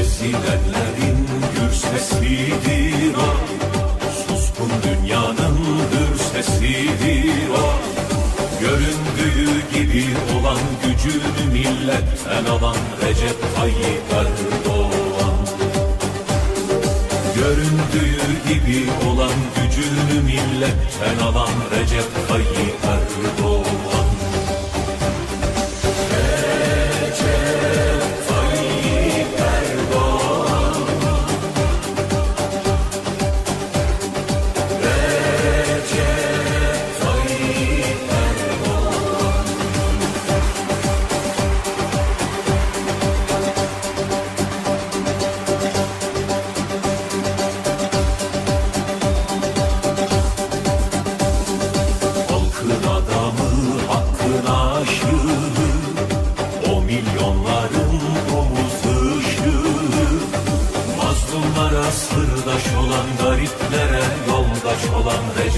Ezilenlerin gür sesidir o. Suskun dünyanın hür sesidir o. Göründüğü gibi olan gücünü milletten alan Recep Tayyip Erdoğan. Göründüğü gibi olan gücünü milletten alan Recep Tayyip Erdoğan Mazlumlara sırdaş olan Gariplere yoldaş olan Recep